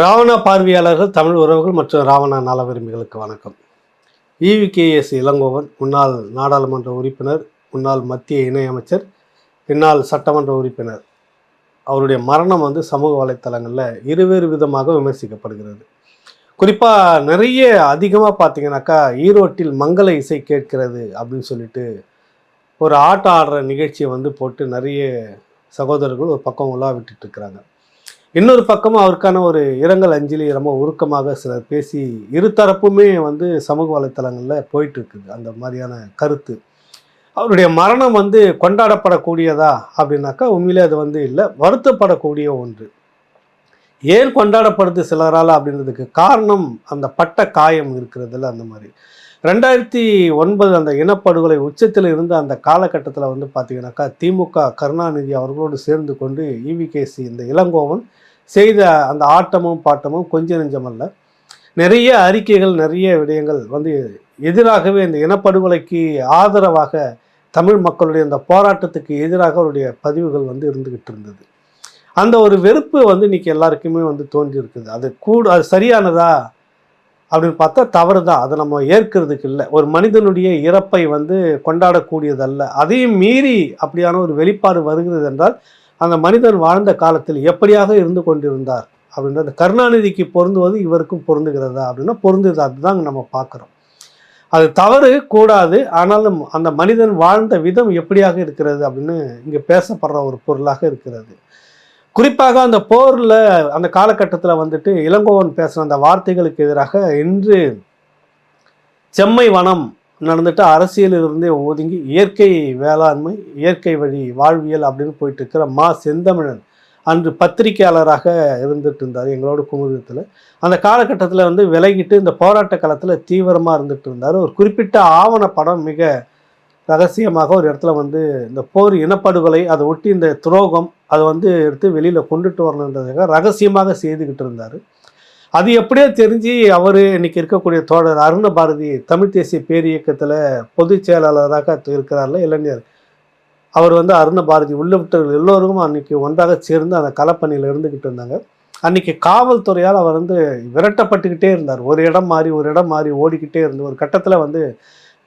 ராவணா பார்வையாளர்கள் தமிழ் உறவுகள் மற்றும் ராவணா நல விரும்பிகளுக்கு வணக்கம் இவிகேஎஸ் இளங்கோவன் முன்னாள் நாடாளுமன்ற உறுப்பினர் முன்னாள் மத்திய இணையமைச்சர் பின்னால் சட்டமன்ற உறுப்பினர். அவருடைய மரணம் வந்து சமூக வலைத்தளங்களில் இருவேறு விதமாக விமர்சிக்கப்படுகிறது. குறிப்பாக நிறைய அதிகமாக பார்த்தீங்கன்னாக்கா ஈரோட்டில் மங்கள இசை கேட்கிறது அப்படின்னு சொல்லிட்டு ஒரு ஆட்டம் ஆடுற நிகழ்ச்சியை வந்து போட்டு நிறைய சகோதரர்கள் ஒரு பக்கம் உலா விட்டுட்டு இருக்கிறாங்க. இன்னொரு பக்கமும் அவருக்கான ஒரு இரங்கல் அஞ்சலி ரொம்ப உருக்கமாக சிலர் பேசி இருதரப்புமே வந்து சமூக வலைத்தளங்களில் போயிட்டு இருக்குது அந்த மாதிரியான கருத்து. அவருடைய மரணம் வந்து கொண்டாடப்படக்கூடியதா அப்படின்னாக்கா உண்மையிலே அது வந்து இல்லை வருத்தப்படக்கூடிய ஒன்று. ஏன் கொண்டாடப்படுது சிலரால் அப்படின்றதுக்கு காரணம் அந்த பட்ட காயம் இருக்கிறதுல அந்த மாதிரி. ரெண்டாயிரத்தி ஒன்பது அந்த இனப்படுகொலை உச்சத்தில் இருந்த அந்த காலகட்டத்தில் வந்து பார்த்தீங்கன்னாக்கா திமுக கருணாநிதி அவர்களோடு சேர்ந்து கொண்டு இவிகேசி இந்த இளங்கோவன் செய்த அந்த ஆட்டமும் பாட்டமும் கொஞ்ச நெஞ்சமல்ல நிறைய அறிக்கைகள் நிறைய விடயங்கள் வந்து எதிராகவே இந்த இனப்படுகொலைக்கு ஆதரவாக தமிழ் மக்களுடைய அந்த போராட்டத்துக்கு எதிராக அவருடைய பதிவுகள் வந்து இருந்துகிட்டு இருந்தது. அந்த ஒரு வெறுப்பு வந்து இன்னைக்கு எல்லாருக்குமே வந்து தோன்றி இருக்குது அது கூட அது சரியானதா? அப்படின்னு பார்த்தா தவறு தான் அதை நம்ம ஏற்கிறதுக்கு இல்லை. ஒரு மனிதனுடைய இறப்பை வந்து கொண்டாடக்கூடியதல்ல. அதையும் மீறி அப்படியான ஒரு வெளிப்பாடு வருகிறது என்றால் அந்த மனிதன் வாழ்ந்த காலத்தில் எப்படியாக இருந்து கொண்டிருந்தார் அப்படின்றது கருணாநிதிக்கு பொருந்துவது இவருக்கும் பொருந்துகிறதா அப்படின்னா பொருந்தது அதுதான் நம்ம பார்க்குறோம். அது தவறு கூடாது ஆனாலும் அந்த மனிதன் வாழ்ந்த விதம் எப்படியாக இருக்கிறது அப்படின்னு இங்கே பேசப்படுற ஒரு பொருளாக இருக்கிறது. குறிப்பாக அந்த போரில் அந்த காலகட்டத்தில் வந்துட்டு இளங்கோவன் பேசுகிற அந்த வார்த்தைகளுக்கு எதிராக இன்று செம்மை வனம் நடந்துட்டு அரசியலிருந்தே ஒதுங்கி இயற்கை வேளாண்மை இயற்கை வழி வாழ்வியல் அப்படின்னு போயிட்டு இருக்கிற மா செந்தமிழன் அன்று பத்திரிகையாளராக இருந்துட்டு இருந்தார் எங்களோட குமுதத்தில். அந்த காலகட்டத்தில் வந்து விலகிட்டு இந்த போராட்ட காலத்தில் தீவிரமாக இருந்துட்டு இருந்தார். ஒரு குறிப்பிட்ட ஆவண படம் மிக ரகசியமாக ஒரு இடத்துல வந்து இந்த போர் இனப்படுகொலை அதை ஒட்டி இந்த துரோகம் அதை வந்து எடுத்து வெளியில் கொண்டுட்டு வரணுன்றதுக்காக ரகசியமாக செய்துக்கிட்டு இருந்தார். அது எப்படியோ தெரிஞ்சு அவர் இன்றைக்கி இருக்கக்கூடிய தோழர் அருண பாரதி தமிழ் தேசிய பேரியக்கத்தில் பொதுச் செயலாளராக இருக்கிறார்ல இளைஞர். அவர் வந்து அருண பாரதி உள்ளிட்டவர்கள் எல்லோருக்கும் அன்றைக்கி ஒன்றாக சேர்ந்து அந்த களப்பணியில் இருந்துக்கிட்டு இருந்தாங்க. அன்றைக்கி காவல்துறையால் அவர் வந்து விரட்டப்பட்டுக்கிட்டே இருந்தார். ஒரு இடம் மாறி ஒரு இடம் மாறி ஓடிக்கிட்டே இருந்து ஒரு கட்டத்தில் வந்து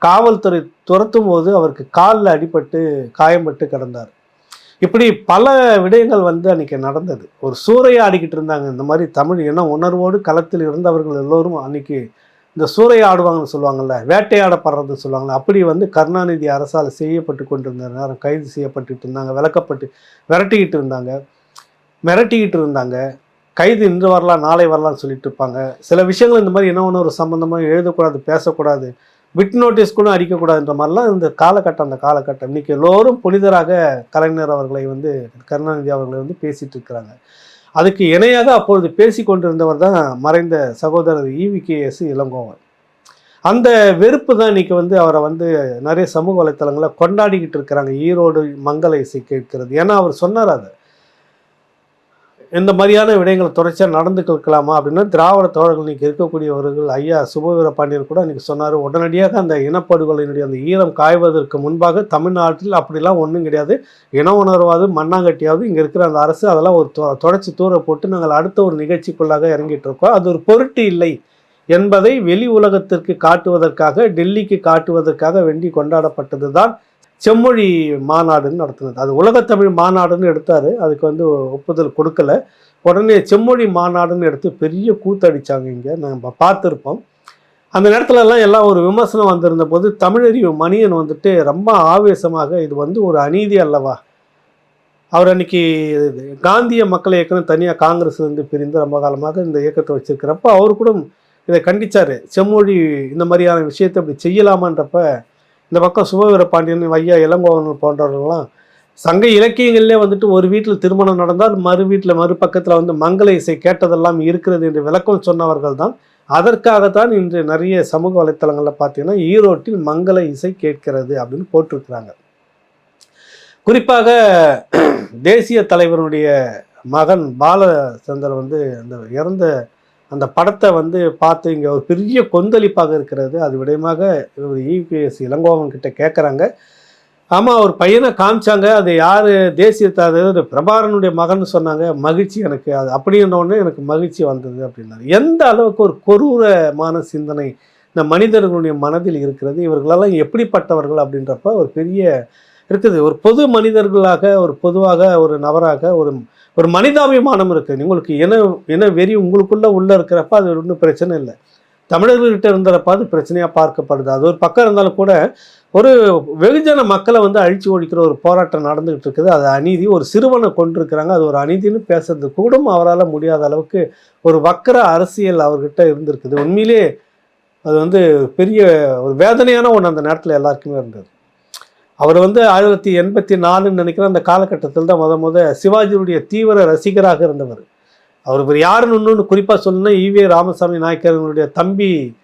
காவல்துறை துரத்தும் போது அவருக்கு காலில் அடிபட்டு காயம்பட்டு கிடந்தார். இப்படி பல விடயங்கள் வந்து அன்னைக்கு நடந்தது. ஒரு சூறையாடிக்கிட்டு இருந்தாங்க. இந்த மாதிரி தமிழ் இன உணர்வோடு களத்தில் இருந்தவர்கள் எல்லோரும் அன்னைக்கு இந்த சூறையாடுவாங்கன்னு சொல்லுவாங்கல்ல வேட்டையாடப்படுறதுன்னு சொல்லுவாங்கல்ல அப்படி வந்து கருணாநிதி அரசால் செய்யப்பட்டு கொண்டிருந்த நேரம் கைது செய்யப்பட்டுட்டு இருந்தாங்க விளக்கப்பட்டு விரட்டிக்கிட்டு இருந்தாங்க மிரட்டிக்கிட்டு இருந்தாங்க. கைது இன்று வரலாம் நாளை வரலாம்னு சொல்லிட்டு இருப்பாங்க. சில விஷயங்கள் இந்த மாதிரி என்ன ஒன்று ஒரு சம்மந்தமாக எழுதக்கூடாது பேசக்கூடாது. விட் நோட்டீஸ் கூட அடிக்கக்கூடாதுன்ற மாதிரிலாம் இந்த காலகட்டம் அந்த காலகட்டம். இன்றைக்கி எல்லோரும் புனிதராக கலைஞர் அவர்களை வந்து கருணாநிதி அவர்களை வந்து பேசிகிட்டு இருக்கிறாங்க. அதுக்கு இணையாக அப்பொழுது பேசி கொண்டிருந்தவர் தான் மறைந்த சகோதரர் இவிகேஎஸ் இளங்கோவன். அந்த வெறுப்பு தான் இன்றைக்கி வந்து அவரை வந்து நிறைய சமூக வலைத்தளங்களை கொண்டாடிக்கிட்டு இருக்கிறாங்க. ஈரோடு மங்கள இசை கேட்கிறது. ஏன்னா அவர் சொன்னார் அதை. இந்த மாதிரியான விடயங்களை தொடர்ச்சியாக நடந்து கொடுக்கலாமா அப்படின்னா திராவிட தோழர்கள் இன்னைக்கு இருக்கக்கூடியவர்கள் ஐயா சுபவீர பாண்டியன் கூட இன்னைக்கு சொன்னார் உடனடியாக அந்த இனப்படுகொலையினுடைய அந்த ஈரம் காய்வதற்கு முன்பாக தமிழ்நாட்டில் அப்படிலாம் ஒன்றும் கிடையாது. இன உணர்வாது மண்ணாங்கட்டியாவது இங்கே இருக்கிற அந்த அரசு அதெல்லாம் ஒரு தொ- தூர போட்டு நாங்கள் அடுத்த ஒரு நிகழ்ச்சிக்குள்ளாக இறங்கிட்டு இருக்கோம். அது ஒரு பொருட்டு இல்லை என்பதை வெளி உலகத்திற்கு காட்டுவதற்காக டெல்லிக்கு காட்டுவதற்காக வேண்டி கொண்டாடப்பட்டது தான் செம்மொழி மாநாடுன்னு நடத்துனது. அது உலகத்தமிழ் மாநாடுன்னு எடுத்தார். அதுக்கு வந்து ஒப்புதல் கொடுக்கல. உடனே செம்மொழி மாநாடுன்னு எடுத்து பெரிய கூத்தடிச்சாங்க இங்கே. நம்ம பார்த்துருப்போம். அந்த நேரத்துலலாம் எல்லாம் ஒரு விமர்சனம் வந்திருந்த போது தமிழறிவு மணியன் வந்துட்டு ரொம்ப ஆவேசமாக இது வந்து ஒரு அநீதி அல்லவா? அவர் அன்னைக்கு காந்திய மக்கள் இயக்கம் தனியாக காங்கிரஸ்லேருந்து பிரிந்து ரொம்ப காலமாக இந்த இயக்கத்தை வச்சுருக்கிறப்ப அவர் கூட இதை கண்டித்தார் செம்மொழி இந்த மாதிரியான விஷயத்தை அப்படி செய்யலாமான்றப்ப இந்த பக்கம் சுபவீர பாண்டியன் வையா இளங்கோவன் போன்றவர்கள்லாம் சங்க இலக்கியங்களிலே வந்துட்டு ஒரு வீட்டில் திருமணம் நடந்தால் மறு வீட்டில் மறுபக்கத்தில் வந்து மங்கள இசை கேட்டதெல்லாம் இருக்கிறது என்று விளக்கம் சொன்னவர்கள் தான் அதற்காகத்தான் இன்று நிறைய சமூக வலைத்தளங்களில் பார்த்தீங்கன்னா ஈரோட்டில் மங்கள இசை கேட்கிறது அப்படின்னு போட்டிருக்கிறாங்க. குறிப்பாக தேசிய தலைவருடைய மகன் பாலச்சந்தர் வந்து அந்த இறந்த அந்த படத்தை வந்து பார்த்து இங்கே ஒரு பெரிய கொந்தளிப்பாக இருக்கிறது. அது விடயமாக இவர் இபிஎஸ் இளங்கோவன் கிட்ட கேட்குறாங்க ஆமாம் ஒரு பையனை காமிச்சாங்க. அது யார்? தேசிய அதாவது பிரபாரனுடைய மகன் சொன்னாங்க. மகிழ்ச்சி எனக்கு. அது அப்படின்னோடனே எனக்கு மகிழ்ச்சி வந்தது அப்படின்னாரு. எந்த அளவுக்கு ஒரு கொரூரமான சிந்தனை இந்த மனிதர்களுடைய மனதில் இருக்கிறது? இவர்களெல்லாம் எப்படிப்பட்டவர்கள் அப்படின்றப்ப ஒரு பெரிய இருக்குது. ஒரு பொது மனிதர்களாக ஒரு பொதுவாக ஒரு நபராக ஒரு ஒரு மனிதாபிமானம் இருக்குது உங்களுக்கு இன இன வெறி உங்களுக்குள்ளே உள்ளே இருக்கிறப்ப அது ஒன்றும் பிரச்சனை இல்லை. தமிழர்கள்கிட்ட இருந்தப்ப அது பிரச்சனையாக பார்க்கப்படுது. அது ஒரு பக்கம் இருந்தாலும் கூட ஒரு வெகுஜன மக்களை வந்து அழிச்சு ஒழிக்கிற ஒரு போராட்டம் நடந்துகிட்டு இருக்குது. அது அநீதி ஒரு சிறுவனை கொண்டிருக்கிறாங்க அது ஒரு அநீதின்னு பேசுறது கூட அவரால் முடியாத அளவுக்கு ஒரு வக்கர அரசியல் அவர்கிட்ட இருந்திருக்குது. உண்மையிலே அது வந்து பெரிய ஒரு வேதனையான ஒன்று அந்த நேரத்தில் எல்லாருக்குமே இருந்தது. அவர் வந்து ஆயிரத்தி எண்பத்தி நாலுன்னு நினைக்கிறேன் அந்த காலகட்டத்தில் தான் முத முத சிவாஜியுடைய தீவிர ரசிகராக இருந்தவர். அவர் இவர் யாருன்னு இன்னொன்று குறிப்பாக சொல்லணும்னா ஈவே ராமசாமி நாயக்கருடைய தம்பி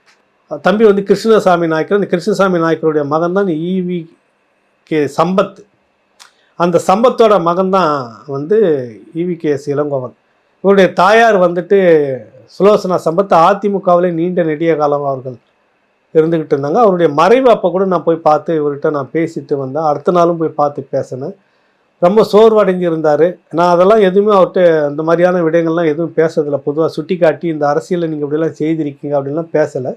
தம்பி வந்து கிருஷ்ணசாமி நாயக்கர். அந்த கிருஷ்ணசாமி நாயக்கருடைய மகன் தான் ஈவி கே. சம்பத். அந்த சம்பத்தோட மகன் தான் வந்து ஈவி கே. எஸ். இளங்கோவன். இவருடைய தாயார் வந்துட்டு சுலோசனா சம்பத் அதிமுகவிலே நீண்ட நெடிய காலம் அவர்கள். இருந்துக்கிட்டு இருந்தாங்க. அவருடைய மறைவு அப்போ கூட நான் போய் பார்த்து இவர்கிட்ட நான் பேசிட்டு வந்தேன். அடுத்த நாளும் போய் பார்த்து பேசினேன். ரொம்ப சோர்வடைஞ்சு இருந்தார். நான் அதெல்லாம் எதுவுமே அவர்கிட்ட அந்த மாதிரியான விடயங்கள்லாம் எதுவும் பேசுறதில்ல. பொதுவாக சுட்டி காட்டி இந்த அரசியலில் நீங்கள் இப்படிலாம் செய்திருக்கீங்க அப்படின்லாம் பேசலை.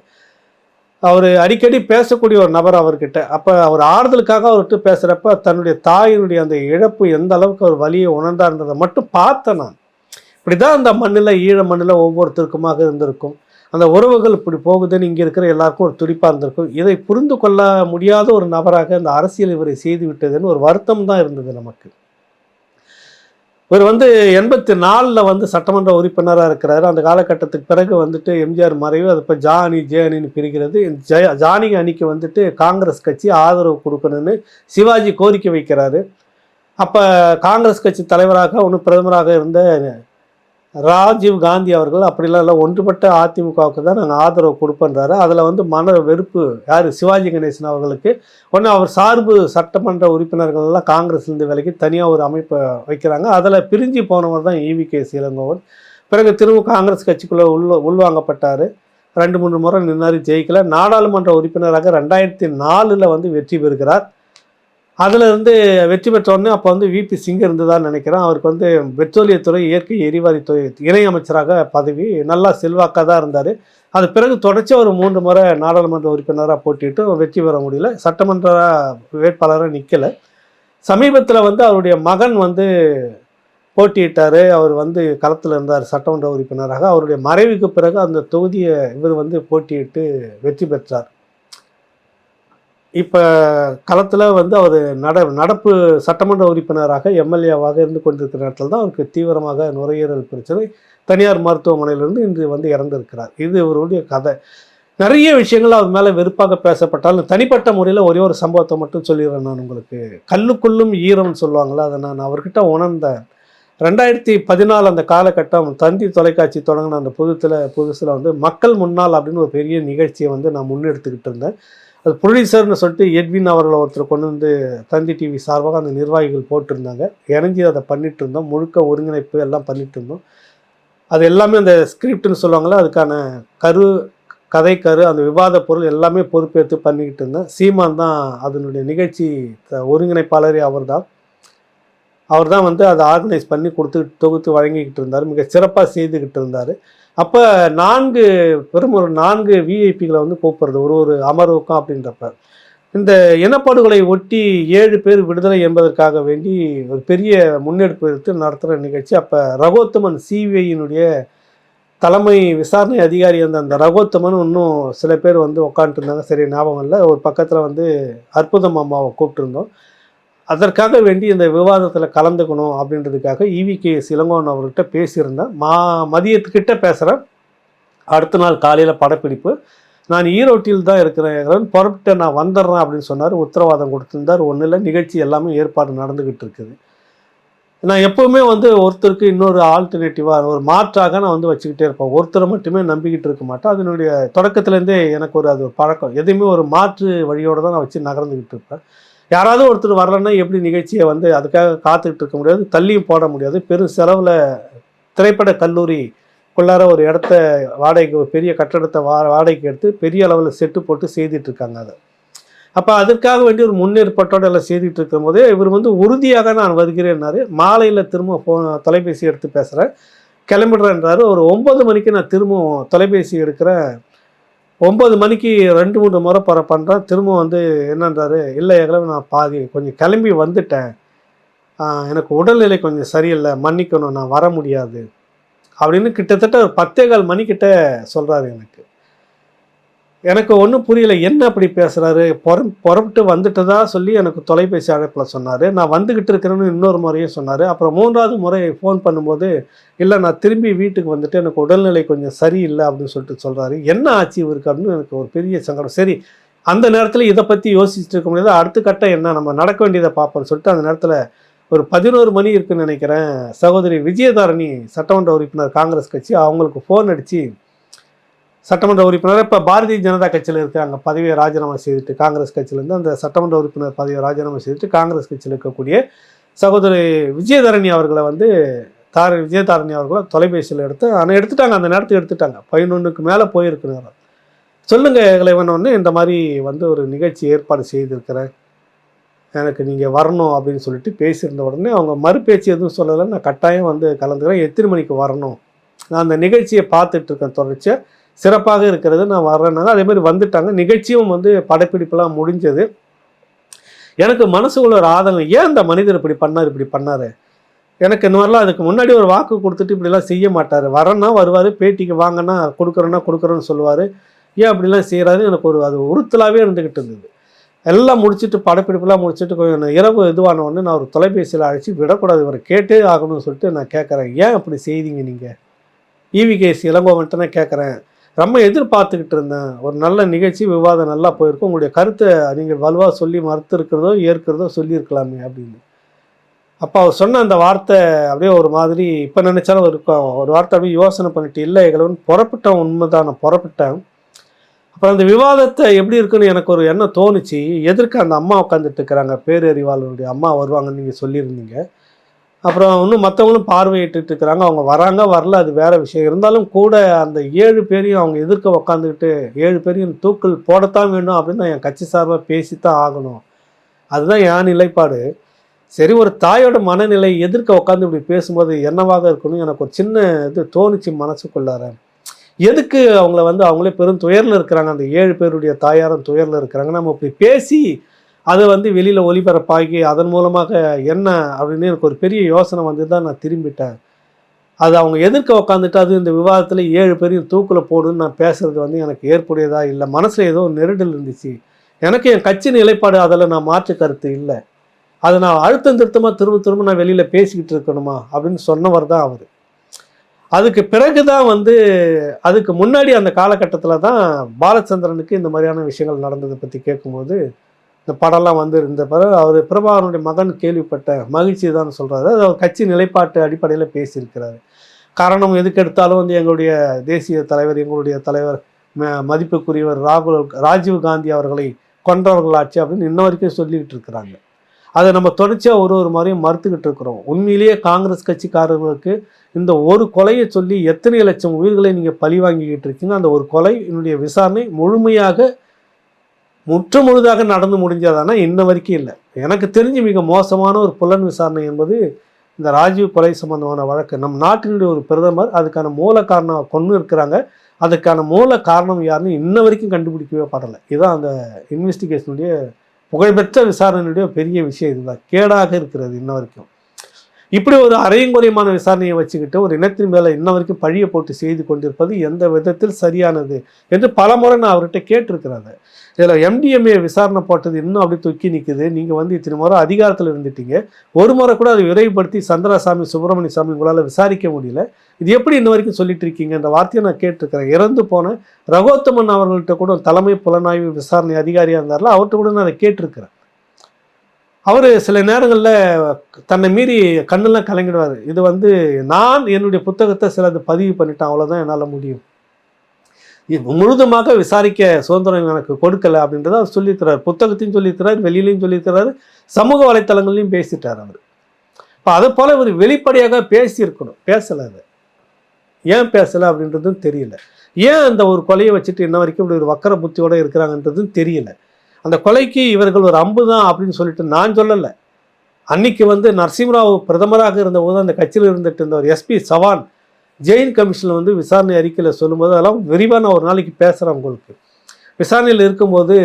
அவர் அடிக்கடி பேசக்கூடிய ஒரு நபர் அவர்கிட்ட. அப்போ அவர் ஆறுதலுக்காக அவர்கிட்ட பேசுகிறப்ப தன்னுடைய தாயினுடைய அந்த இழப்பு எந்த அளவுக்கு அவர் வழியை உணர்ந்தார்ன்றதை மட்டும் பார்த்தேன் நான். இப்படி தான் அந்த மண்ணில் ஈழ மண்ணில் ஒவ்வொருத்தருக்குமாக இருந்திருக்கும். அந்த உறவுகள் இப்படி போகுதுன்னு இங்கே இருக்கிற எல்லாருக்கும் ஒரு துடிப்பாக இருந்திருக்கும். இதை புரிந்து கொள்ள முடியாத ஒரு நபராக இந்த அரசியல் இவரை செய்து விட்டதுன்னு ஒரு வருத்தம் தான் இருந்தது நமக்கு. இவர் வந்து எண்பத்தி நாலில் வந்து சட்டமன்ற உறுப்பினராக இருக்கிறாரு. அந்த காலகட்டத்துக்கு பிறகு வந்துட்டு எம்ஜிஆர் மறைவு அது இப்போ ஜானி ஜே அணின்னு பிரிக்கிறது இந்த ஜெய ஜானி அணிக்கு வந்துட்டு காங்கிரஸ் கட்சி ஆதரவு கொடுக்கணும்னு சிவாஜி கோரிக்கை வைக்கிறாரு. அப்போ காங்கிரஸ் கட்சி தலைவராக ஒன்று பிரதமராக இருந்த ராஜீவ் காந்தி அவர்கள் அப்படிலாம் இல்லை. ஒன்றுபட்ட அதிமுகவுக்கு தான் நாங்கள் ஆதரவு கொடுப்பேன்றாரு. அதில் வந்து மன வெறுப்பு யார்? சிவாஜி கணேசன் அவர்களுக்கு. ஒன்று அவர் சார்பு சட்டமன்ற உறுப்பினர்கள் எல்லாம் காங்கிரஸ்லேருந்து விலகி தனியாக ஒரு அமைப்பை வைக்கிறாங்க. அதில் பிரிஞ்சு போனவர் தான் இவி கே சீலங்கோவன். பிறகு திரும்ப காங்கிரஸ் கட்சிக்குள்ளே உள் உள்வாங்கப்பட்டார். ரெண்டு மூணு முறை நின்னாரு ஜெயிக்கல. நாடாளுமன்ற உறுப்பினராக ரெண்டாயிரத்தி நாலில் வந்து வெற்றி பெறுகிறார். அதில் இருந்து வெற்றி பெற்ற உடனே அப்போ வந்து விபி சிங் இருந்ததான்னு நினைக்கிறேன். அவருக்கு வந்து பெட்ரோலியத்துறை இயற்கை எரிவாயுத்துறை இணை அமைச்சராக பதவி நல்லா செல்வாக்காக தான் இருந்தார். அது பிறகு தொடர்ச்சி ஒரு மூன்று முறை நாடாளுமன்ற உறுப்பினராக போட்டிட்டு வெற்றி பெற முடியல. சட்டமன்ற வேட்பாளராக நிற்கலை சமீபத்தில் வந்து அவருடைய மகன் வந்து போட்டியிட்டார். அவர் வந்து களத்தில் இருந்தார் சட்டமன்ற உறுப்பினராக. அவருடைய மறைவுக்கு பிறகு அந்த தொகுதியை இவர் வந்து போட்டியிட்டு வெற்றி பெற்றார். இப்போ களத்தில் வந்து அவர் நட நடப்பு சட்டமன்ற உறுப்பினராக எம்எல்ஏவாக இருந்து கொண்டிருக்கிற நேரத்தில் தான் அவருக்கு தீவிரமாக நுரையீரல் பிரச்சனை. தனியார் மருத்துவமனையிலிருந்து இன்று வந்து இறந்திருக்கிறார். இது இவருடைய கதை. நிறைய விஷயங்கள் அவர் மேலே வெறுப்பாக பேசப்பட்டாலும் தனிப்பட்ட முறையில் ஒரே ஒரு சம்பவத்தை மட்டும் சொல்லிடுறேன் நான் உங்களுக்கு. கல்லுக்குள்ளும் ஈரம்னு சொல்லுவாங்களே அதை நான் அவர்கிட்ட உணர்ந்தேன். ரெண்டாயிரத்தி பதினாலு அந்த காலகட்டம் தந்தி தொலைக்காட்சி தொடங்கின அந்த புதுத்தில் புதுசில் வந்து மக்கள் முன்னால் அப்படின்னு ஒரு பெரிய நிகழ்ச்சியை வந்து நான் முன்னெடுத்துக்கிட்டு இருந்தேன். அது ப்ரொடியூசர்னு சொல்லிட்டு எட்வின் அவர்களை ஒருத்தர் கொண்டு வந்து தந்தி டிவி சார்பாக அந்த நிர்வாகிகள் போட்டிருந்தாங்க. இணைஞ்சி அதை பண்ணிட்டு இருந்தோம். முழுக்க ஒருங்கிணைப்பு எல்லாம் பண்ணிட்டு இருந்தோம். அது எல்லாமே அந்த ஸ்கிரிப்ட்னு சொல்லுவாங்களே அதுக்கான கரு கதை கரு அந்த விவாத பொருள் எல்லாமே பொறுப்பேற்று பண்ணிக்கிட்டு இருந்தேன். சீமான் தான் அதனுடைய நிகழ்ச்சி த- ஒருங்கிணைப்பாளரே அவர் தான் அவர் தான் வந்து அதை ஆர்கனைஸ் பண்ணி கொடுத்து தொகுத்து வழங்கிக்கிட்டு இருந்தார். மிக சிறப்பாக செய்துக்கிட்டு இருந்தார். அப்போ நான்கு பெரும் ஒரு நான்கு விஐபிகளை வந்து கூப்பிடுறது ஒரு ஒரு அமர்வுக்கும் அப்படின்றப்ப. இந்த இனப்படுகொலை ஒட்டி ஏழு பேர் விடுதலை என்பதற்காக வேண்டி ஒரு பெரிய முன்னெடுப்பு எடுத்து நடத்துகிற நிகழ்ச்சி. அப்போ ரகோத்தமன் சிபிஐயினுடைய தலைமை விசாரணை அதிகாரி அந்த அந்த ரகோத்தமன் இன்னும் சில பேர் வந்து உட்காந்துட்டு இருந்தாங்க. சரி ஞாபகம் இல்லை. ஒரு பக்கத்தில் வந்து அற்புதம் அம்மாவை கூப்பிட்டுருந்தோம். அதற்காக வேண்டி இந்த விவாதத்தில் கலந்துக்கணும் அப்படின்றதுக்காக இவி கே இளங்கோவன் அவர்கிட்ட பேசியிருந்தேன். மா மதியத்துக்கிட்ட பேசுகிறேன் அடுத்த நாள் காலையில் படப்பிடிப்பு. நான் ஈரோட்டில் தான் இருக்கிறேன். புறப்பட்டு நான் வந்துடுறேன் அப்படின்னு சொன்னார். உத்தரவாதம் கொடுத்துருந்தார். ஒன்றும் இல்லை. நிகழ்ச்சி எல்லாமே ஏற்பாடு நடந்துக்கிட்டு இருக்குது. நான் எப்போவுமே வந்து ஒருத்தருக்கு இன்னொரு ஆல்டர்னேட்டிவாக ஒரு மாற்றாக நான் வந்து வச்சுக்கிட்டே இருப்பேன். ஒருத்தரை மட்டுமே நம்பிக்கிட்டு இருக்க மாட்டேன். அதனுடைய தொடக்கத்துலேருந்தே எனக்கு ஒரு அது ஒரு பழக்கம். எதுவுமே ஒரு மாற்று வழியோடு தான் நான் வச்சு நகர்ந்துக்கிட்டு இருப்பேன். யாராவது ஒருத்தர் வரலன்னா எப்படி நிகழ்ச்சியை வந்து அதுக்காக காத்துக்கிட்டு இருக்க முடியாது தள்ளியும் போட முடியாது. பெரும் செலவில் திரைப்பட கல்லூரிக்குள்ளார ஒரு இடத்த வாடகைக்கு ஒரு பெரிய கட்டடத்தை வா வாடகைக்கு எடுத்து பெரிய அளவில் செட்டு போட்டு செய்துட்டு இருக்காங்க அதை. அப்போ அதற்காக வேண்டி ஒரு முன்னேற்பாட்டோட எல்லாம் செய்துட்டு இருக்கும் போதே இவர் வந்து உறுதியாக நான் வருகிறேன்னாரு. மாலையில் திரும்ப ஃபோ தொலைபேசி எடுத்து பேசுகிறேன் கிளம்பிடுறேன்றாரு. ஒரு ஒம்பது மணிக்கு நான் திரும்பவும் தொலைபேசி எடுக்கிறேன் ஒம்பது மணிக்கு ரெண்டு மூணு முறை பர பண்ணுறேன் திரும்ப வந்து என்னன்றாரு இல்லை ஏற்கனவே நான் பாதி கொஞ்சம் கிளம்பி வந்துட்டேன். எனக்கு உடல்நிலை கொஞ்சம் சரியில்லை. மன்னிக்கணும். நான் வர முடியாது. அப்படின்னு கிட்டத்தட்ட ஒரு பத்தே கால் மணிக்கிட்ட சொல்கிறாரு எனக்கு. எனக்கு ஒன்றும் புரியல என்ன அப்படி பேசுகிறாரு புறம் புறப்பட்டு வந்துட்டதா சொல்லி எனக்கு தொலைபேசி அழைப்பில் சொன்னார். நான் வந்துக்கிட்டு இருக்கிறேன்னு இன்னொரு முறையும் சொன்னார். அப்புறம் மூன்றாவது முறை ஃபோன் பண்ணும்போது இல்லை நான் திரும்பி வீட்டுக்கு வந்துட்டு எனக்கு உடல்நிலை கொஞ்சம் சரியில்லை அப்படின்னு சொல்லிட்டு சொல்கிறாரு என்ன ஆச்சு இவருக்கு அப்படின்னு எனக்கு ஒரு பெரிய சங்கடம். சரி அந்த நேரத்தில் இதை பற்றி யோசிச்சுட்டு இருக்க முடியாது. அடுத்த கட்டம் என்ன? நம்ம நடக்க வேண்டியதை பார்ப்போம்னு சொல்லிட்டு அந்த நேரத்தில் ஒரு பதினோரு மணி இருக்குன்னு நினைக்கிறேன் சகோதரி விஜயதாரணி சட்டமன்ற உறுப்பினர் காங்கிரஸ் கட்சி அவங்களுக்கு ஃபோன் அடித்து சட்டமன்ற உறுப்பினர் இப்போ பாரதிய ஜனதா கட்சியில் இருக்காங்க பதவியை ராஜினாமா செய்துட்டு காங்கிரஸ் கட்சியிலேருந்து அந்த சட்டமன்ற உறுப்பினர் பதவியை ராஜினாமா செய்துட்டு காங்கிரஸ் கட்சியில் இருக்கக்கூடிய சகோதரி விஜயதரணி அவர்களை வந்து தார விஜயதாரணி அவர்களை தொலைபேசியில் எடுத்து ஆனால் எடுத்துட்டாங்க அந்த நேரத்துக்கு எடுத்துட்டாங்க. பதினொன்றுக்கு மேலே போயிருக்கு சொல்லுங்கள் இளைவன் ஒன்று இந்த மாதிரி வந்து ஒரு நிகழ்ச்சி ஏற்பாடு செய்திருக்கிறேன். எனக்கு நீங்கள் வரணும் அப்படின்னு சொல்லிட்டு பேசியிருந்த உடனே அவங்க மறுபேச்சு எதுவும் சொல்லலை நான் கட்டாயம் வந்து கலந்துக்கிறேன். எத்தனை மணிக்கு வரணும். நான் அந்த நிகழ்ச்சியை பார்த்துட்ருக்கேன் தொடர்ச்சியாக சிறப்பாக இருக்கிறது. நான் வர்றேன்னாங்க அதே மாதிரி வந்துட்டாங்க. நிகழ்ச்சியும் வந்து படப்பிடிப்புலாம் முடிஞ்சது. எனக்கு மனசுக்குள்ள ஒரு ஆதங்கம் ஏன் இந்த மனிதர் இப்படி பண்ணார்? இப்படி பண்ணார்? எனக்கு இந்த மாதிரிலாம் அதுக்கு முன்னாடி ஒரு வாக்கு கொடுத்துட்டு இப்படிலாம் செய்ய மாட்டார். வரேன்னா வருவார் பேட்டிக்கு வாங்கன்னா கொடுக்குறோன்னா கொடுக்குறோன்னு சொல்லுவார். ஏன் அப்படிலாம் செய்கிறாரு எனக்கு ஒரு அது உறுத்தலாகவே இருந்துக்கிட்டு இருந்தது. எல்லாம் முடிச்சுட்டு படப்பிடிப்புலாம் முடிச்சுட்டு கொஞ்சம் இரவு இதுவான உடனே நான் ஒரு தொலைபேசியில் அழைச்சி விடக்கூடாது இவரை கேட்டே ஆகணும்னு சொல்லிட்டு நான் கேட்குறேன். ஏன் அப்படி செய்தீங்க நீங்கள் ஈவிகேசி இளங்கோவன்ட்டு நான் கேட்குறேன். ரொம்ப எதிர்பார்த்துக்கிட்டு இருந்தேன். ஒரு நல்ல நிகழ்ச்சி விவாதம் நல்லா போயிருக்கும். உங்களுடைய கருத்தை நீங்கள் வலுவாக சொல்லி மறுத்துருக்கிறதோ ஏற்கிறதோ சொல்லியிருக்கலாமே அப்படின்னு. அப்போ அவர் சொன்ன அந்த வார்த்தை அப்படியே ஒரு மாதிரி இப்போ நினச்சாலும் இருக்கும் ஒரு வார்த்தை அப்படியே யோசனை பண்ணிட்டு இல்லை எங்களவன் புறப்பட்டேன் உண்மைதான் நான் புறப்பட்டேன். அப்புறம் அந்த விவாதத்தை எப்படி இருக்குன்னு எனக்கு ஒரு எண்ணம் தோணுச்சு. எதிர்க்க அந்த அம்மா உட்காந்துட்டு இருக்கிறாங்க? பேரறிவாளருடைய அம்மா வருவாங்கன்னு நீங்கள் சொல்லியிருந்தீங்க. அப்புறம் இன்னும் மற்றவங்களும் பார்வையிட்டு இருக்கிறாங்க. அவங்க வராங்க வரல அது வேற விஷயம். இருந்தாலும் கூட அந்த ஏழு பேரையும் அவங்க எதிர்க்க உக்காந்துக்கிட்டு ஏழு பேரையும் தூக்கல் போடத்தான் வேண்டும் அப்படின்னு நான் என் கட்சி சார்பாக பேசித்தான் ஆகணும். அதுதான் என் நிலைப்பாடு. சரி ஒரு தாயோட மனநிலை எதிர்க்க உட்காந்து இப்படி பேசும்போது என்னவாக இருக்கணும் எனக்கு ஒரு சின்ன இது தோணுச்சு மனசுக்குள்ளார. எதுக்கு அவங்கள வந்து அவங்களே பெரும் துயரில் இருக்கிறாங்க? அந்த ஏழு பேருடைய தாயாரும் துயரில் இருக்கிறாங்க. நம்ம இப்படி பேசி அதை வந்து வெளியில் ஒளிபரப்பாகி அதன் மூலமாக என்ன அப்படின்னு எனக்கு ஒரு பெரிய யோசனை வந்து தான் நான் திரும்பிட்டேன். அது அவங்க எதிர்க்க உட்காந்துட்டு அது இந்த விவாதத்தில் ஏழு பேரையும் தூக்கில் போடுன்னு நான் பேசுறது வந்து எனக்கு ஏற்புடையதாக இல்லை. மனசில் ஏதோ நெருடல் இருந்துச்சு. எனக்கு என் கட்சி நிலைப்பாடு அதில் நான் மாற்று கருத்து இல்லை. அதை நான் அழுத்தம் திருத்தமாக திரும்ப திரும்ப நான் வெளியில் பேசிக்கிட்டு இருக்கணுமா அப்படின்னு சொன்னவர் தான் அவர். அதுக்கு பிறகு தான் வந்து அதுக்கு முன்னாடி அந்த காலகட்டத்தில் தான் பாலச்சந்திரனுக்கு இந்த மாதிரியான விஷயங்கள் நடந்ததை பற்றி கேட்கும்போது இந்த படம்லாம் வந்து இருந்த பிறகு அவர் பிரபாகரனுடைய மகன் கேள்விப்பட்ட மகிழ்ச்சி தான் சொல்கிறாரு அது அவர் கட்சி நிலைப்பாட்டு அடிப்படையில் பேசியிருக்கிறாரு. காரணம் எதுக்கு எடுத்தாலும் வந்து எங்களுடைய தேசிய தலைவர் எங்களுடைய தலைவர் ம- மதிப்புக்குரியவர் ராகுல் ராஜீவ் காந்தி அவர்களை கொன்றவர்களாச்சு அப்படின்னு இன்ன வரைக்கும் சொல்லிக்கிட்டு இருக்கிறாங்க. அதை நம்ம தொடர்ச்சியாக ஒரு ஒரு மாதிரியும் மறுத்துக்கிட்டு இருக்கிறோம். உண்மையிலேயே காங்கிரஸ் கட்சிக்காரர்களுக்கு இந்த ஒரு கொலையை சொல்லி எத்தனை லட்சம் உயிர்களை நீங்கள் பழி வாங்கிக்கிட்டு இருக்கீங்க அந்த ஒரு கொலை என்னுடைய விசாரணை முழுமையாக முற்று முழுதாக நடந்து முடிஞ்சதானா? இன்ன வரைக்கும் இல்லை. எனக்கு தெரிஞ்சு மிக மோசமான ஒரு புலன் விசாரணை என்பது இந்த ராஜீவ் கொலை சம்பந்தமான வழக்கு. நம் நாட்டினுடைய ஒரு பிரதமர் அதுக்கான மூல காரணம் கொண்டு இருக்கிறாங்க. அதுக்கான மூல காரணம் யாருன்னு இன்ன வரைக்கும் கண்டுபிடிக்கவே படலை. இதுதான் அந்த இன்வெஸ்டிகேஷனுடைய புகழ்பெற்ற விசாரணையுடைய பெரிய விஷயம். இதுதான். கேடாக இருக்கிறது இன்ன வரைக்கும். இப்படி ஒரு அரையங்குறையமான விசாரணையை வச்சுக்கிட்டு ஒரு இனத்தின் மேலே இன்ன வரைக்கும் பழியை போட்டு செய்து கொண்டிருப்பது எந்த விதத்தில் சரியானது என்று பலமுறை நான் அவர்கிட்ட கேட்டிருக்கிறாங்க. இதில் எம்டிஎம்ஏ விசாரணை போட்டது இன்னும் அப்படி தொக்கி நிற்குது நீங்கள் வந்து இத்தனை முறை அதிகாரத்தில் இருந்துட்டீங்க. ஒரு முறை கூட அதை விரைவுபடுத்தி சந்திரசாமி சுப்பிரமணிய சாமி உங்களால் விசாரிக்க முடியல. இது எப்படி இன்ன வரைக்கும் சொல்லிட்டு இருக்கீங்க? இந்த வார்த்தையை நான் கேட்டிருக்கிறேன். இறந்து போன ரகோத்தமன் அவர்கள்ட்ட கூட தலைமை புலனாய்வு விசாரணை அதிகாரியாக இருந்தார்ல அவர்கிட்ட கூட நான் அதை கேட்டிருக்கிறேன். அவர் சில நேரங்களில் தன்னை மீறி கண்ணெல்லாம் கலங்கிடுவார். இது வந்து நான் என்னுடைய புத்தகத்தை சிலது பதிவு பண்ணிட்டேன் அவ்வளோதான் என்னால் முடியும். இது முழுதுமாக விசாரிக்க சுதந்திரம் எனக்கு கொடுக்கல அப்படின்றத அவர் சொல்லித்தரார் புத்தகத்தையும் சொல்லித்தரார் வெளியிலையும் சொல்லித்தராரு சமூக வலைத்தளங்கள்லையும் பேசிட்டார் அவர். இப்போ அதை போல் இவர் வெளிப்படையாக பேசியிருக்கணும். பேசலை அது. ஏன் பேசலை அப்படின்றதும் தெரியல. ஏன் அந்த ஒரு கொலையை வச்சுட்டு இன்ன வரைக்கும் இப்படி ஒரு வக்கர புத்தியோட இருக்கிறாங்கன்றதும் தெரியல. அந்த கொலைக்கு இவர்கள் ஒரு அம்பு தான் அப்படின்னு சொல்லிட்டு நான் சொல்லலை. அன்னைக்கு வந்து நரசிம்மராவ் பிரதமராக இருந்தபோது அந்த கட்சியில் இருந்துட்டு இருந்தவர் எஸ்பி சவான் ஜெயின் கமிஷனில் வந்து விசாரணை அறிக்கையில் சொல்லும்போது அதெல்லாம் விரிவாக நான் ஒரு நாளைக்கு பேசுகிறேன் உங்களுக்கு. விசாரணையில் இருக்கும்போது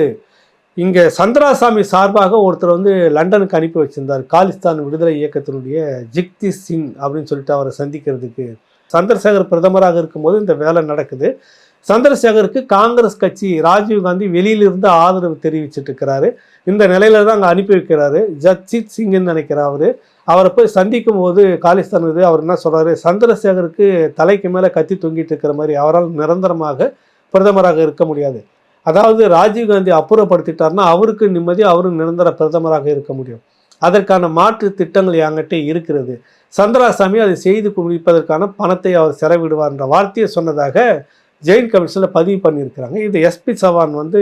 இங்கே சந்திராசாமி சார்பாக ஒருத்தர் வந்து லண்டனுக்கு அனுப்பி வச்சிருந்தார். காலிஸ்தான் விடுதலை இயக்கத்தினுடைய ஜிக்தி சிங் அப்படின்னு சொல்லிட்டு அவரை சந்திக்கிறதுக்கு. சந்திரசேகர் பிரதமராக இருக்கும்போது இந்த வேலை நடக்குது. சந்திரசேகருக்கு காங்கிரஸ் கட்சி ராஜீவ் காந்தி வெளியிலிருந்து ஆதரவு தெரிவிச்சிட்டு இருக்கிறாரு இந்த நிலையில தான் அங்கே அனுப்பி வைக்கிறாரு. ஜக்ஜித் சிங்னு நினைக்கிறார் அவரு. அவரை போய் சந்திக்கும் போது காலிஸ்தான் இது அவர் என்ன சொல்றாரு? சந்திரசேகருக்கு தலைக்கு மேலே கத்தி தொங்கிட்டு இருக்கிற மாதிரி அவரால் நிரந்தரமாக பிரதமராக இருக்க முடியாது. அதாவது ராஜீவ்காந்தி அப்புறப்படுத்திட்டார்னா அவருக்கு நிம்மதி அவரும் நிரந்தர பிரதமராக இருக்க முடியும். அதற்கான மாற்று திட்டங்கள் என்கிட்ட இருக்கிறது. சந்திராசாமி அதை செய்து குவிப்பதற்கான பணத்தை அவர் செலவிடுவார் என்ற வார்த்தையை சொன்னதாக ஜெயின் கமிஷனில் பதிவு பண்ணியிருக்கிறாங்க. இது எஸ்பி சவான் வந்து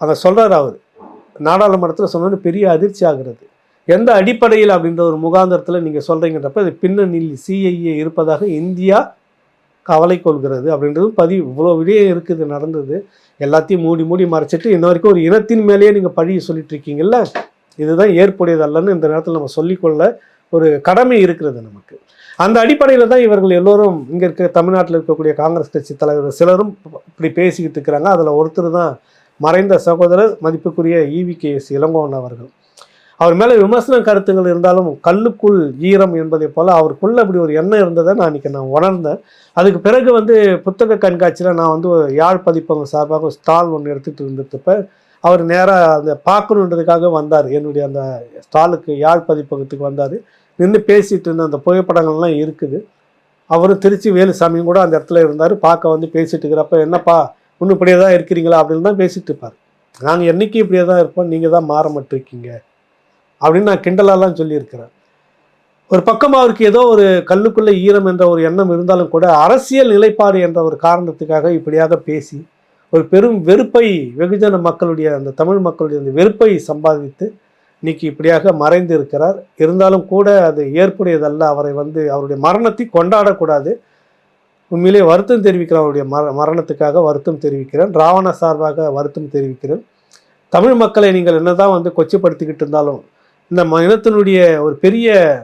அதை சொல்கிறார் அவர். நாடாளுமன்றத்தில் சொன்னது பெரிய அதிர்ச்சி ஆகிறது. எந்த அடிப்படையில் அப்படின்ற ஒரு முகாந்திரத்தில் நீங்கள் சொல்கிறீங்கன்றப்ப இது பின்னணியில் சிஐஏ இருப்பதாக இந்தியா கவலை கொள்கிறது அப்படின்றதும் பதிவு இவ்வளோ விடையே இருக்குது நடந்தது. எல்லாத்தையும் மூடி மூடி மறைச்சிட்டு இன்ன வரைக்கும் ஒரு இனத்தின் மேலேயே நீங்கள் பழியை சொல்லிட்டு இருக்கீங்கல்ல? இதுதான் ஏற்புடையதல்லன்னு இந்த நேரத்தில் நம்ம சொல்லிக்கொள்ள ஒரு கடமை இருக்கிறது நமக்கு. அந்த அடிப்படையில் தான் இவர்கள் எல்லோரும் இங்கே இருக்க தமிழ்நாட்டில் இருக்கக்கூடிய காங்கிரஸ் கட்சி தலைவர் சிலரும் இப்படி பேசிக்கிட்டு இருக்கிறாங்க. அதில் ஒருத்தர் தான் மறைந்த சகோதரர் மதிப்புக்குரிய இவிகேஎஸ் இளங்கோவன் அவர்கள். அவர் மேலே விமர்சன கருத்துகள் இருந்தாலும் கல்லுக்குள் ஈரம் என்பதை போல் அவருக்குள்ள அப்படி ஒரு எண்ணம் இருந்ததை நான் இன்னைக்கு நான் உணர்ந்தேன். அதுக்கு பிறகு வந்து புத்தக கண்காட்சியில் நான் வந்து ஒரு யாழ் பதிப்பகம் சார்பாக ஒரு ஸ்டால் ஒன்று எடுத்துகிட்டு இருந்தப்ப அவர் நேராக அந்த பார்க்கணுன்றதுக்காக வந்தார். என்னுடைய அந்த ஸ்டாலுக்கு யாழ் பதிப்பகத்துக்கு வந்தார். நின்று பேசிகிட்டு இருந்த அந்த புகைப்படங்கள்லாம் இருக்குது. அவரும் திருச்சி வேலுசாமியும் கூட அந்த இடத்துல இருந்தார். பார்க்க வந்து பேசிட்டு இருக்கிறப்ப என்னப்பா இன்னும் இப்படியே தான் இருக்கிறீங்களா? அப்படின்னு தான் பேசிகிட்டு இருப்பார். நாங்கள் என்றைக்கும் இப்படியே தான் இருப்போம். நீங்கள் தான் மாற மாட்டிருக்கீங்க. அப்படின்னு நான் கிண்டலாலாம் சொல்லியிருக்கிறேன். ஒரு பக்கம் அவருக்கு ஏதோ ஒரு கல்லுக்குள்ளே ஈரம் என்ற ஒரு எண்ணம் இருந்தாலும் கூட அரசியல் நிலைப்பாடு என்ற ஒரு காரணத்துக்காக இப்படியாக பேசி ஒரு பெரும் வெறுப்பை வெகுஜன மக்களுடைய அந்த தமிழ் மக்களுடைய அந்த வெறுப்பை சம்பாதித்து இன்னைக்கு இப்படியாக மறைந்து இருக்கிறார். இருந்தாலும் கூட அது ஏற்புடையதல்ல. அவரை வந்து அவருடைய மரணத்தை கொண்டாடக்கூடாது. உண்மையிலே வருத்தம் தெரிவிக்கிறேன். அவருடைய மர மரணத்துக்காக வருத்தம் தெரிவிக்கிறேன். ராவண சார்பாக வருத்தம் தெரிவிக்கிறேன். தமிழ் மக்களை நீங்கள் என்னதான் வந்து கொச்சப்படுத்திக்கிட்டு இருந்தாலும் இந்த ம- இனத்தினுடைய ஒரு பெரிய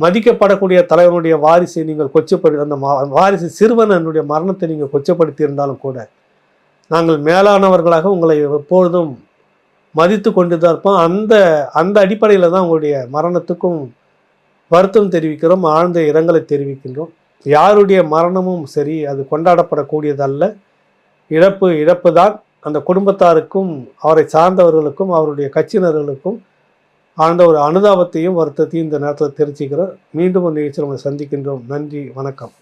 மதிக்கப்படக்கூடிய தலைவனுடைய வாரிசை நீங்கள் கொச்சப்படுத்தி அந்த வாரிசு சிறுவனனுடைய மரணத்தை நீங்கள் கொச்சப்படுத்தி இருந்தாலும் கூட நாங்கள் மேலானவர்களாக உங்களை எப்பொழுதும் மதித்து கொண்டு தான் இருப்போம் அந்த அந்த அடிப்படையில் தான் உங்களுடைய மரணத்துக்கும் வருத்தம் தெரிவிக்கிறோம் ஆழ்ந்த இரங்கலை தெரிவிக்கின்றோம். யாருடைய மரணமும் சரி அது கொண்டாடப்படக்கூடியதல்ல. இழப்பு இழப்பு தான் அந்த குடும்பத்தாருக்கும் அவரை சார்ந்தவர்களுக்கும் அவருடைய கட்சியினர்களுக்கும் ஆழ்ந்த ஒரு அனுதாபத்தையும் வருத்தத்தையும் இந்த நேரத்தில் தெரிவிச்சுக்கிறோம். மீண்டும் ஒரு நிகழ்ச்சி நம்ம சந்திக்கின்றோம். நன்றி வணக்கம்.